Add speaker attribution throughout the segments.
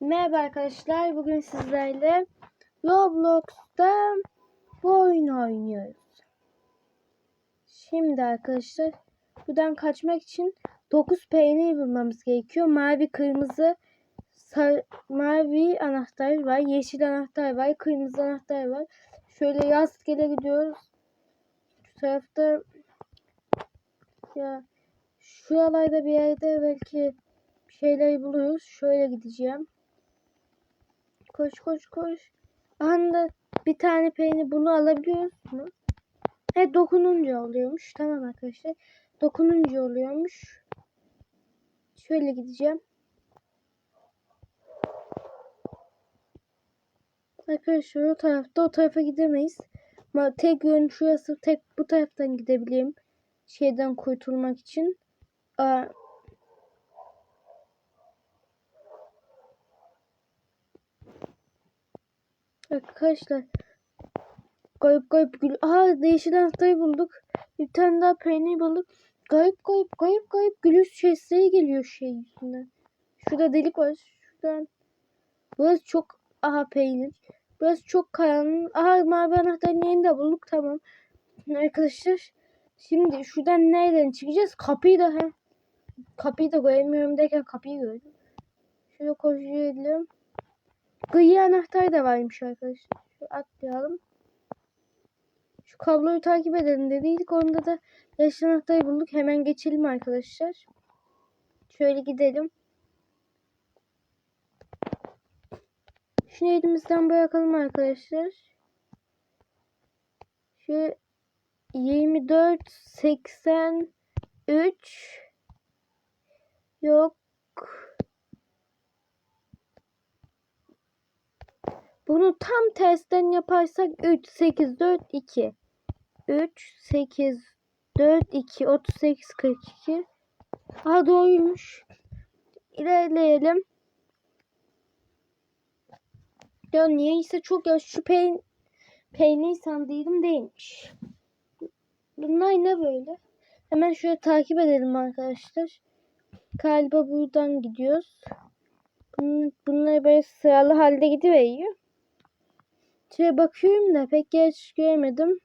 Speaker 1: Merhaba arkadaşlar. Bugün sizlerle Roblox'ta bu oyunu oynuyoruz. Şimdi arkadaşlar buradan kaçmak için 9 peynir bulmamız gerekiyor. Mavi, kırmızı, sar, mavi anahtar var. Yeşil anahtar var. Kırmızı anahtar var. Şöyle rastgele gidiyoruz. Şu tarafta ya şuralarda bir yerde belki bir şeyler buluyoruz. Şöyle gideceğim. Koş koş koş. Anda bir tane peynir bunu alabiliyoruz mu? He dokununca oluyormuş. Tamam arkadaşlar. Dokununca oluyormuş. Şöyle gideceğim. Arkadaşlar o tarafta o tarafa gidemeyiz. Ama tek yön şurası tek bu taraftan gidebileyim. Şeyden kurtulmak için. Aa, Arkadaşlar Kayıp kayıp gül. Aha yeşil anahtarı bulduk. Bir tane daha peynir bulduk. Kayıp kayıp kayıp kayıp gülüş sesleri geliyor şey yüzünden. Şurada delik var. Şuradan. Burası çok aha peynir. Burası çok kayanın. Aha mavi anahtarın yerini de bulduk tamam. Arkadaşlar şimdi şuradan nereden çıkacağız? Kapıyı da he. Kapıyı da göremiyorum derken kapıyı gördüm. Şöyle koşuyorum. Gıyı anahtar da varmış arkadaşlar. Şöyle atlayalım. Şu kabloyu takip edelim dediydik. Onda da yeşil anahtarı bulduk. Hemen geçelim arkadaşlar. Şöyle gidelim. Şunu elimizden bırakalım arkadaşlar. Şu 24 83 yok Bunu tam tersten yaparsak 3 8 4 2 3 8 4 2 38 42 Aha doğruymuş. İlerleyelim. Ya niyeyse çok ya şu peyn peynir sandıydım değilmiş. Bunlar ne böyle? Hemen şöyle takip edelim arkadaşlar. Galiba buradan gidiyoruz. Bunlar böyle sıralı halde gidiveriyor. Şöyle bakıyorum da pek geç göremedim.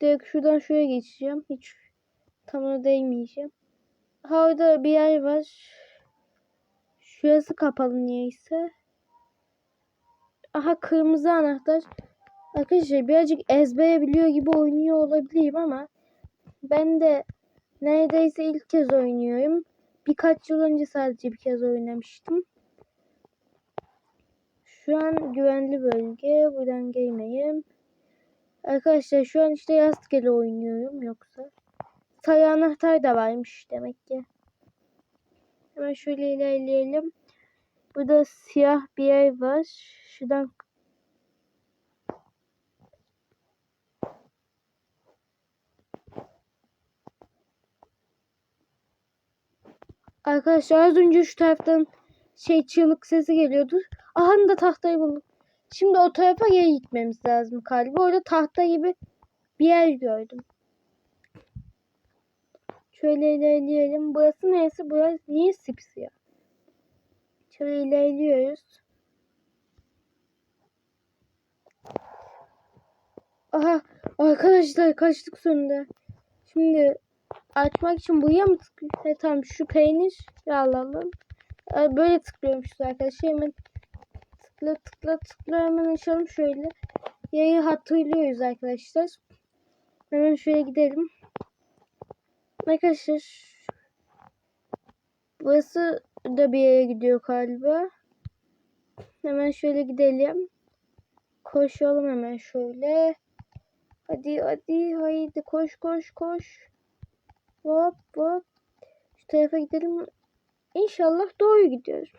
Speaker 1: Direkt şuradan şuraya geçeceğim. Hiç tam ona değmeyeceğim. Ha orada bir yer var. Şurası kapalı niyeyse. Aha kırmızı anahtar. Arkadaşlar birazcık ezbere biliyor gibi oynuyor olabilirim ama ben de neredeyse ilk kez oynuyorum. Birkaç yıl önce sadece bir kez oynamıştım. Şu an güvenli bölge. Buradan gelmeyeyim. Arkadaşlar şu an işte rastgele oynuyorum yoksa. Sayı anahtar da varmış demek ki. Hemen şöyle ilerleyelim. Burada siyah bir yer var. Şuradan Arkadaşlar az önce şu taraftan şey çığlık sesi geliyordu. Aha da tahtayı bulduk. Şimdi o tarafa geri gitmemiz lazım galiba. Orada tahta gibi bir yer gördüm. Şöyle ilerleyelim. Burası neresi? Burası niye sipsiyah? Şöyle ilerliyoruz. Aha arkadaşlar kaçtık sonunda. Şimdi açmak için buraya mı tıklıyor? He tamam şu peynir alalım. Böyle tıklıyormuşuz arkadaşlar. Hemen tıkla tıkla tıkla hemen açalım şöyle. Yayı hatırlıyoruz arkadaşlar. Hemen şöyle gidelim. Arkadaşlar burası da bir yere gidiyor galiba. Hemen şöyle gidelim. Koşalım hemen şöyle. Hadi hadi haydi koş koş koş. Hop hop. Şu tarafa gidelim. İnşallah doğru gidiyoruz.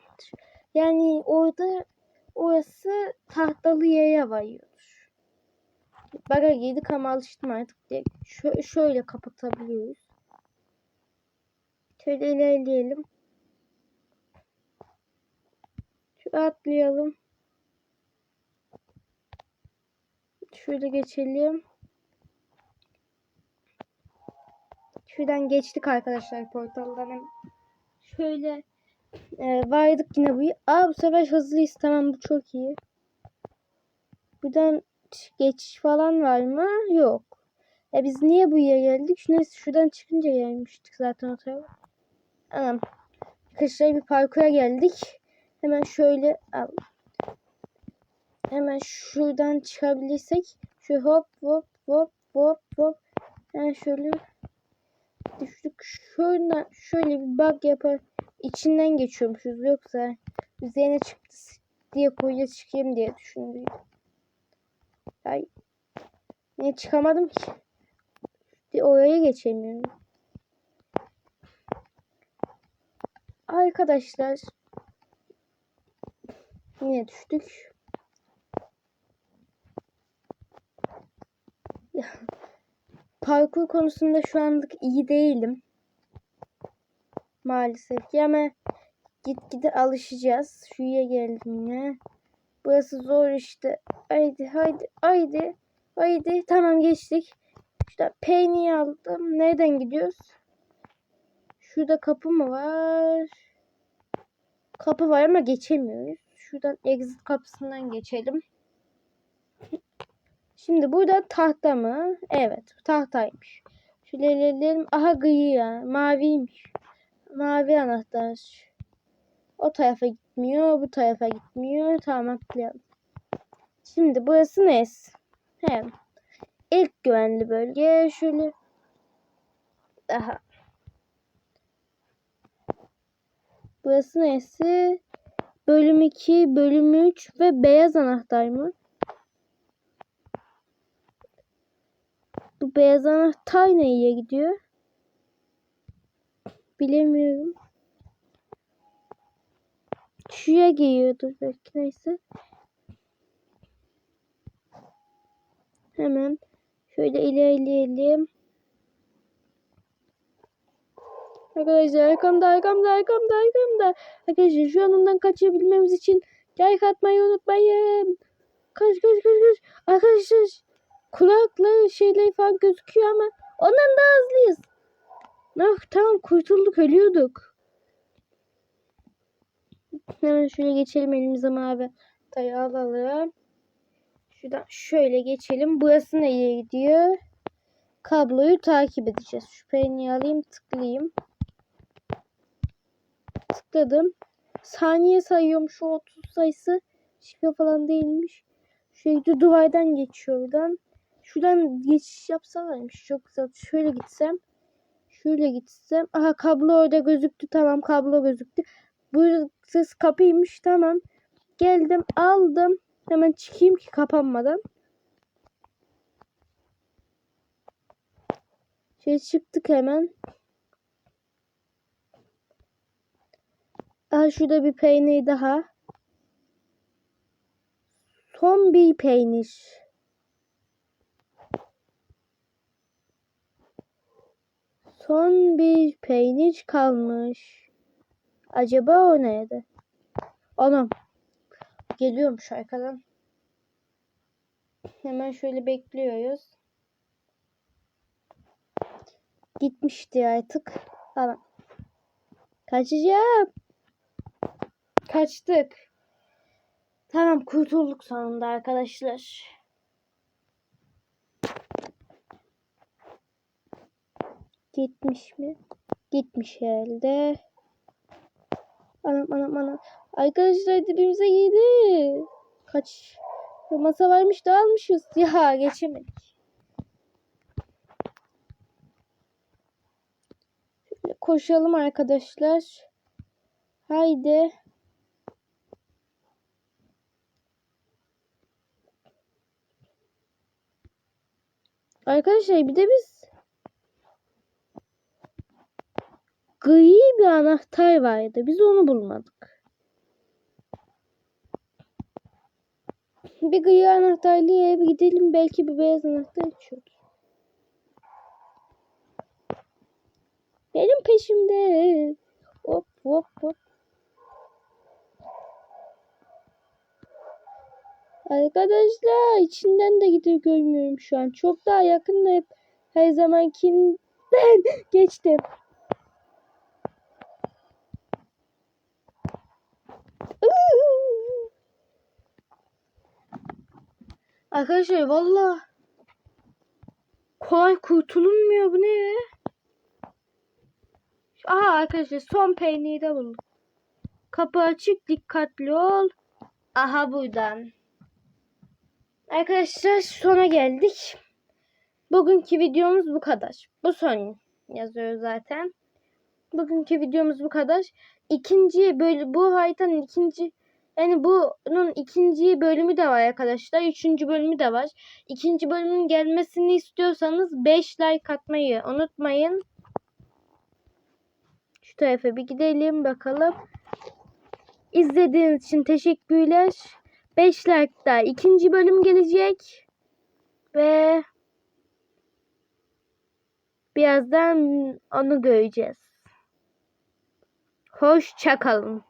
Speaker 1: Yani orada orası tahtalı yere varıyordur. Baga girdik ama alıştım artık diye. Şö şöyle kapatabiliyoruz. Şöyle ilerleyelim. Şu atlayalım. Şöyle geçelim. Şuradan geçtik arkadaşlar portaldan. Şöyle Ee, vardık yine bu. Aa bu sefer hızlıyız. Tamam bu çok iyi. Buradan geçiş falan var mı? Yok. E biz niye buraya geldik? Neyse şuradan çıkınca gelmiştik zaten o tarafa. Anam. Arkadaşlar bir parkura geldik. Hemen şöyle al. Hemen şuradan çıkabilirsek. Şu hop hop hop hop hop. Hemen şöyle düştük. Şuradan şöyle bir bug yapar. İçinden geçiyormuşuz. Yoksa üzerine çıktı diye koyuya çıkayım diye düşündüm. Ay. Niye çıkamadım ki? Bir oraya geçemiyorum. Arkadaşlar yine düştük. Parkur konusunda şu anlık iyi değilim. Maalesef ki ama gitgide alışacağız. Şuraya geldim yine. Burası zor işte. Haydi haydi haydi. Haydi tamam geçtik. İşte peynir aldım. Nereden gidiyoruz? Şurada kapı mı var? Kapı var ama geçemiyoruz. Şuradan exit kapısından geçelim. Şimdi burada tahta mı? Evet tahtaymış. Şöyle ilerleyelim. Aha gıyı ya. Maviymiş. Mavi anahtar. O tarafa gitmiyor. Bu tarafa gitmiyor. Tamam atlayalım. Şimdi burası ne? Hem ilk güvenli bölge şöyle. Aha. Burası nesi? Bölüm 2, bölüm 3 ve beyaz anahtar mı? Bu beyaz anahtar neye gidiyor? Bilemiyorum. Şuraya geliyordur belki neyse. Hemen şöyle ilerleyelim. Arkadaşlar arkamda arkamda arkamda arkamda. Arkadaşlar şu an ondan kaçabilmemiz için like atmayı unutmayın. Kaç kaç kaç kaç. Arkadaşlar kulaklı şeyler falan gözüküyor ama ondan daha hızlıyız. Ah tamam kurtulduk ölüyorduk. Hemen şöyle geçelim elimize mavi tayı alalım. Şuradan şöyle geçelim. Burası nereye gidiyor? Kabloyu takip edeceğiz. Şu peyniri alayım tıklayayım. Tıkladım. Saniye sayıyorum şu 30 sayısı. Şifre falan değilmiş. Şöyle duvardan geçiyor oradan. Şuradan geçiş yapsalarmış. Çok güzel. Şöyle gitsem. Şöyle gitsem. Aha kablo orada gözüktü. Tamam kablo gözüktü. Burası kapıymış. Tamam. Geldim aldım. Hemen çıkayım ki kapanmadan. Şey çıktık hemen. Aha şurada bir peynir daha. Son bir peynir. Son bir peynir kalmış. Acaba o neydi? Anam. Geliyormuş arkadan. Hemen şöyle bekliyoruz. Gitmişti artık. Tamam. Kaçacağım. Kaçtık. Tamam kurtulduk sonunda arkadaşlar. Gitmiş mi? Gitmiş herhalde. Anam anam anam. Arkadaşlar dibimize girdi. Kaç masa varmış da almışız. Ya geçemedik. Şöyle koşalım arkadaşlar. Haydi. Arkadaşlar bir de biz gri bir anahtar vardı. Biz onu bulmadık. Bir gri anahtarlı yere gidelim. Belki bir beyaz anahtar açıyordur. Benim peşimde. Hop hop hop. Arkadaşlar içinden de gidiyor görmüyorum şu an. Çok daha yakında hep her zamankinden geçtim. Arkadaşlar valla kolay kurtulunmuyor bu ne? Aha arkadaşlar son peyniri de buldum. Kapı açık dikkatli ol. Aha buradan. Arkadaşlar sona geldik. Bugünkü videomuz bu kadar. Bu son yazıyor zaten. Bugünkü videomuz bu kadar. İkinci böyle bu haritanın ikinci yani bunun ikinci bölümü de var arkadaşlar. Üçüncü bölümü de var. İkinci bölümün gelmesini istiyorsanız 5 like atmayı unutmayın. Şu tarafa bir gidelim bakalım. İzlediğiniz için teşekkürler. 5 like'da ikinci bölüm gelecek. Ve birazdan onu göreceğiz. Hoşça kalın.